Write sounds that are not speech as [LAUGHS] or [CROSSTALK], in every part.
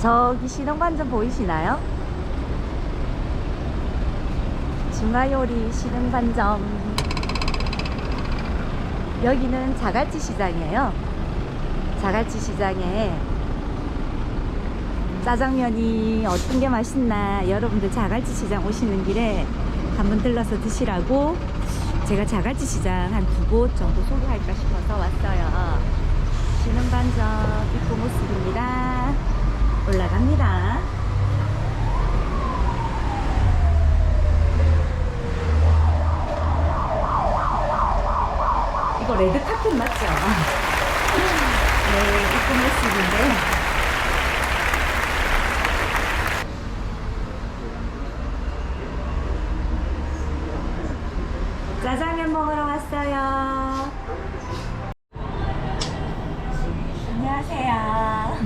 저기 신흥반점 보이시나요? 중화요리 신흥반점. 여기는 자갈치 시장이에요. 자갈치 시장에 짜장면이 어떤 게 맛있나 여러분들 자갈치 시장 오시는 길에 한번 들러서 드시라고 제가 자갈치 시장 한 두 곳 정도 소개할까 싶어서 왔어요. 신흥반점 입구 모습입니다. 올라갑니다. 이거 레드 카펫 맞죠? 네, 입구 모습인데. 짜장면 먹으러 왔어요. 안녕하세요.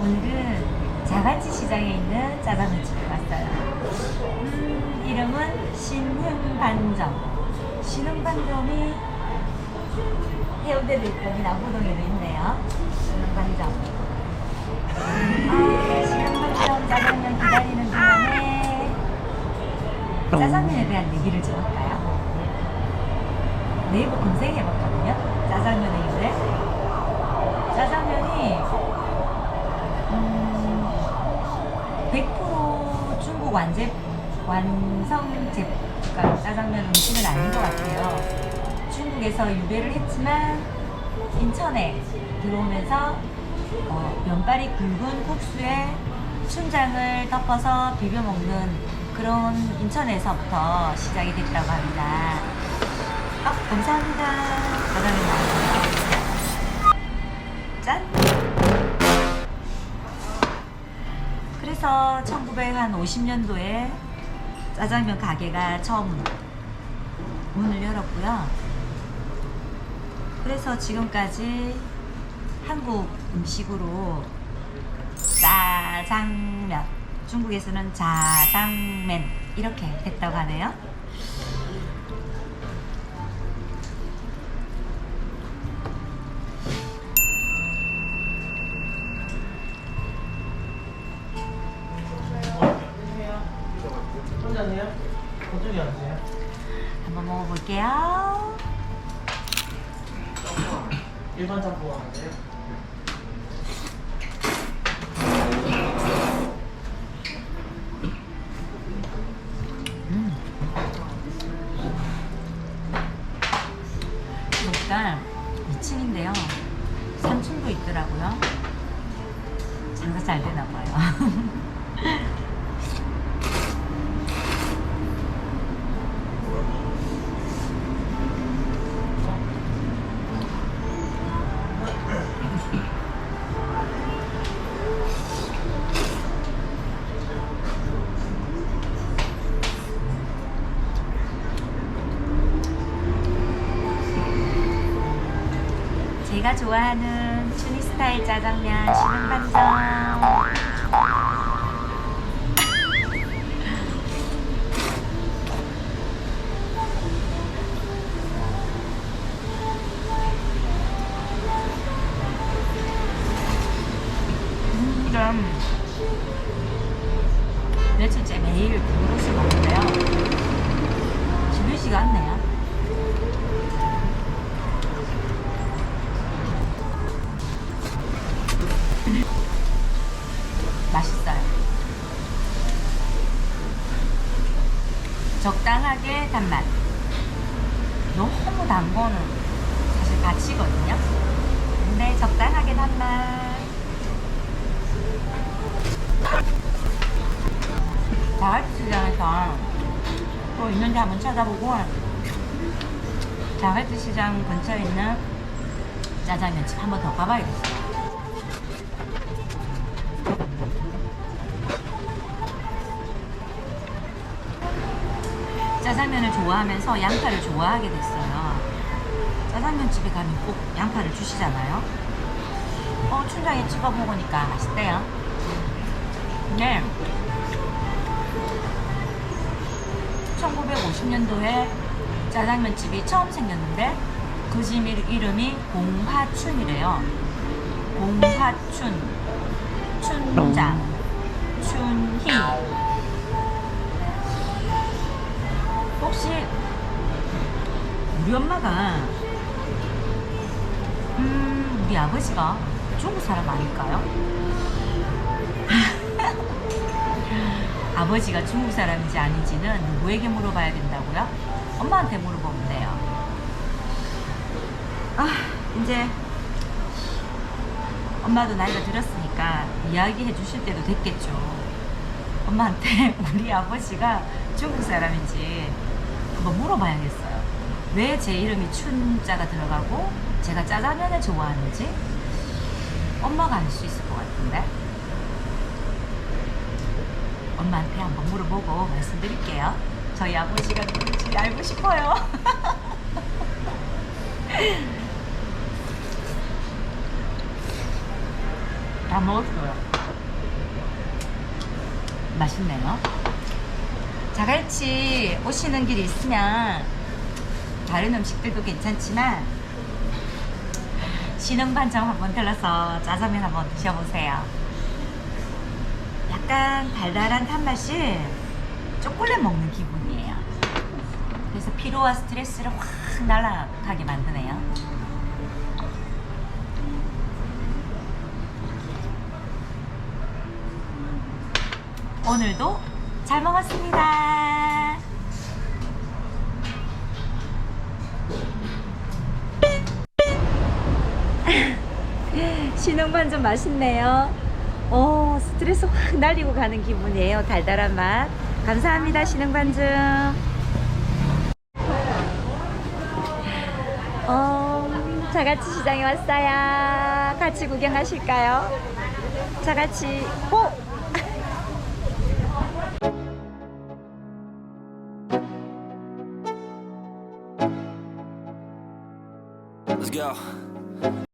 오늘은 자갈치 시장에 있는 짜장면 집에 왔어요. 음, 이름은 신흥반점. 신흥반점이 해운대도 있더니 남부동에도 있네요. 신흥반점. 아, 신흥반점 짜장면 기다리는 동안에 짜장면에 대한 얘기를 좀 할까요? 네이버 검색해봤거든요. 짜장면의 이유를. 짜장면이 음, 100% 중국 완제 완성 제 그러니까 짜장면 음식은 아닌 것 같아요. 중국에서 유배를 했지만 인천에 들어오면서 어, 면발이 굵은 국수에 춘장을 덮어서 비벼 먹는 그런 인천에서부터 시작이 됐다고 합니다. 아, 감사합니다. 짜장면 나왔어요. 짠! 그래서 1950년도에 짜장면 가게가 처음 문을 열었고요. 그래서 지금까지 한국 음식으로 짜장면, 중국에서는 자장면 이렇게 됐다고 하네요. 한번 먹어볼게요. 일반 짬뽕 하는데요? 일단 2층인데요. 3층도 있더라고요. 장사 잘 되나 봐요. [LAUGHS] 제가 좋아하는 춘이 스타일 짜장면 신흥반점. 적당하게 단맛. 너무 단 거는 사실 가치거든요. 근데 적당하게 단맛. 자갈치 시장에서 또 있는지 한번 찾아보고 자갈치 시장 근처에 있는 짜장면집 한번 더 가봐야겠어요. 짜장면을 좋아하면서 양파를 좋아하게 됐어요. 짜장면 집에 가면 꼭 양파를 주시잖아요. 어, 춘장에 찍어 먹으니까 맛있대요. 네. 1950년도에 짜장면 집이 처음 생겼는데 그 집 이름이 공화춘이래요. 공화춘. 춘장, 춘희. 혹시 우리 엄마가 음 우리 아버지가 중국 사람 아닐까요? [LAUGHS] 아버지가 중국 사람인지 아닌지는 누구에게 물어봐야 된다고요? 엄마한테 물어보면 돼요. 아 이제 엄마도 나이가 들었으니까 이야기해 주실 때도 됐겠죠. 엄마한테 [LAUGHS] 우리 아버지가 중국 사람인지 한번 물어봐야겠어요. 왜 제 이름이 춘자가 들어가고 제가 짜장면을 좋아하는지 엄마가 알 수 있을 것 같은데. 엄마한테 한번 물어보고 말씀드릴게요. 저희 아버지가 누군지 알고 싶어요. [LAUGHS] 다 먹었어요. 맛있네요. 자갈치 오시는 길 있으면 다른 음식들도 괜찮지만 신흥반점 한번 들러서 짜장면 한번 드셔보세요. 약간 달달한 단맛이 초콜릿 먹는 기분이에요. 그래서 피로와 스트레스를 확 날아가게 만드네요. 오늘도 잘 먹었습니다. [LAUGHS] 신흥반점 맛있네요. 오, 스트레스 확 날리고 가는 기분이에요. 달달한 맛. 감사합니다, 신흥반점. 어, 자갈치 시장에 왔어요. 같이 구경하실까요? 자갈치, 호! Yeah.